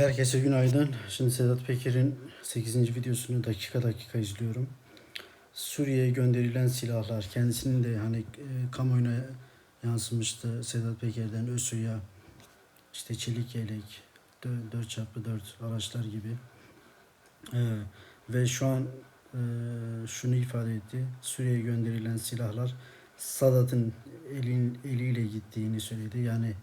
Herkese günaydın. Şimdi Sedat Peker'in 8. videosunu dakika dakika izliyorum. Suriye'ye gönderilen silahlar kendisinin de hani e, kamuoyuna yansımıştı. Sedat Peker'den ÖSU'ya işte çelik yelek 4x4 araçlar gibi. Ee, ve şu an e, şunu ifade etti. Suriye'ye gönderilen silahlar Sadat'ın elin, eliyle gittiğini söyledi. Yani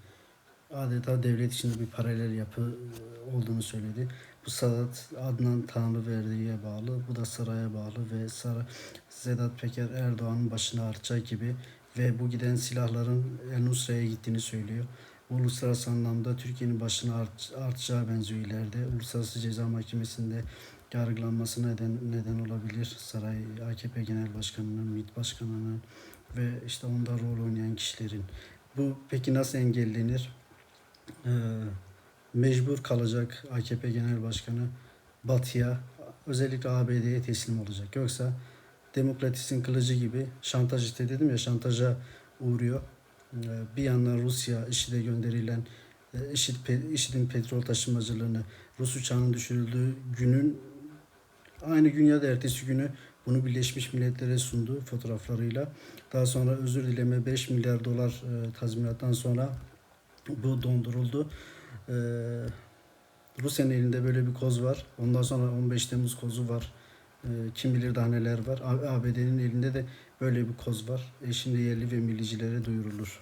adeta devlet içinde bir paralel yapı e, olduğunu söyledi. Bu Sadat Adnan Tanrıverdi'ye bağlı, bu da saraya bağlı ve Sara, Sedat Peker Erdoğan'ın başına artacak gibi ve bu giden silahların El Nusra'ya gittiğini söylüyor. Uluslararası anlamda Türkiye'nin başına art, artacağı benziyor ileride. Uluslararası Ceza Mahkemesi'nde yargılanması neden neden olabilir. Saray AKP Genel Başkanı'nın, MİT Başkanı'nın ve işte onda rol oynayan kişilerin. Bu peki nasıl engellenir? Ee, mecbur kalacak AKP Genel Başkanı Batı'ya özellikle ABD'ye teslim olacak. Yoksa demokratisinin kılıcı gibi şantaj işte dedim ya şantaja uğruyor. Ee, bir yandan Rusya IŞİD'e gönderilen e, IŞİD, IŞİD'in petrol taşımacılığını Rus uçağının düşürüldüğü günün aynı gün ya da ertesi günü bunu Birleşmiş Milletler'e sundu fotoğraflarıyla. Daha sonra özür dileme 5 milyar dolar e, tazminattan sonra bu donduruldu. Ee, Rusya'nın elinde böyle bir koz var. Ondan sonra 15 Temmuz kozu var. Ee, kim bilir daha neler var. ABD'nin elinde de böyle bir koz var. E şimdi yerli ve millicilere duyurulur.